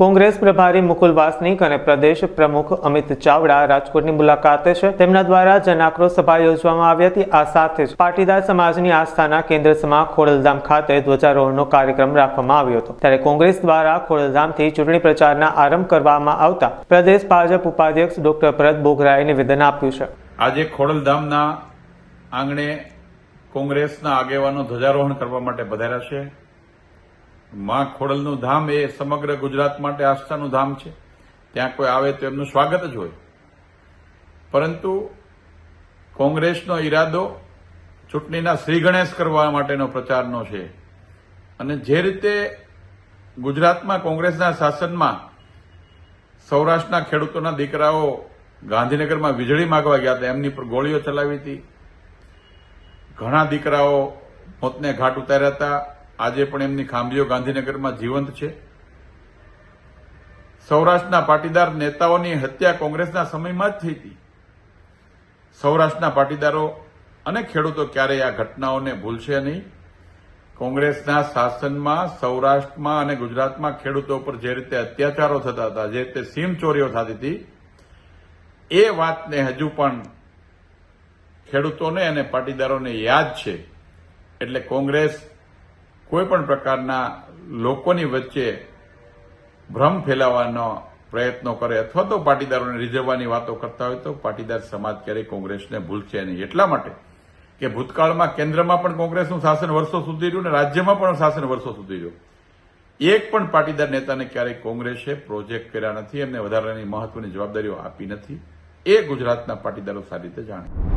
કોંગ્રેસ પ્રભારી મુકુલ વાસનિક અને પ્રદેશ પ્રમુખ અમિત ચાવડા રાજકોટની મુલાકાતે છે. તેમના દ્વારા જનાક્રોશ સભા યોજવામાં આવી હતી. આ સાથે જ પાટીદાર સમાજની આસ્થાના કેન્દ્ર સમા ખોડલધામ ખાતે ધ્વજારોહણનો કાર્યક્રમ રાખવામાં આવ્યો હતો. ત્યારે કોંગ્રેસ દ્વારા ખોડલધામથી ચૂંટણી પ્રચારના આરંભ કરવામાં આવતા પ્રદેશ ભાજપ ઉપાધ્યક્ષ ડોક્ટર ભરત બોગરાએ નિવેદન આપ્યું છે. આજે ખોડલધામના આંગણે કોંગ્રેસના આગેવાનો ધ્વજારોહણ કરવા માટે પધાર્યા છે. માં ખોડલનું ધામ એ સમગ્ર ગુજરાત માટે આસ્થાનું ધામ છે. ત્યાં કોઈ આવે તો એમનું સ્વાગત જ હોય. પરંતુ કોંગ્રેસનો ઈરાદો ચૂંટણીના શ્રી ગણેશ કરવા માટેનો પ્રચારનો છે. અને જે રીતે ગુજરાતમાં કોંગ્રેસના શાસનમાં સૌરાષ્ટ્રના ખેડૂતોના દીકરાઓ ગાંધીનગરમાં વીજળી માગવા ગયા હતા, એમની પર ગોળીઓ ચલાવી હતી. ઘણા દીકરાઓ મોતને ઘાટ ઉતાર્યા હતા. આજે પણ એમની ખાંભીઓ ગાંધીનગરમાં જીવંત છે. સૌરાષ્ટ્રના પાટીદાર નેતાઓની હત્યા કોંગ્રેસના સમયમાં જ થઈ હતી. સૌરાષ્ટ્રના પાટીદારો અને ખેડૂતો ક્યારેય આ ઘટનાઓને ભૂલશે નહીં. કોંગ્રેસના શાસનમાં, સૌરાષ્ટ્રમાં અને ગુજરાતમાં ખેડૂતો પર જે રીતે અત્યાચારો થતા હતા, જે રીતે સીમ ચોરીઓ થતી હતી, એ વાતને હજુ પણ ખેડૂતોને અને પાટીદારોને યાદ છે. એટલે કોંગ્રેસ કોઈ પણ પ્રકારના લોકોની વચ્ચે ભ્રમ ફેલાવવાનો પ્રયત્નો કરે અથવા તો પાટીદારોને રીઝવવાની વાતો કરતા હોય તો પાટીદાર સમાજ ક્યારેય કોંગ્રેસને ભૂલશે નહીં. એટલા માટે કે ભૂતકાળમાં કેન્દ્રમાં પણ કોંગ્રેસનું શાસન વર્ષો સુધી રહ્યું અને રાજ્યમાં પણ શાસન વર્ષો સુધી રહ્યું. એક પણ પાટીદાર નેતાને ક્યારેય કોંગ્રેસે પ્રોજેક્ટ કર્યા નથી, એમને વધારાની મહત્વની જવાબદારીઓ આપી નથી. એ ગુજરાતના પાટીદારો સારી રીતે જાણે.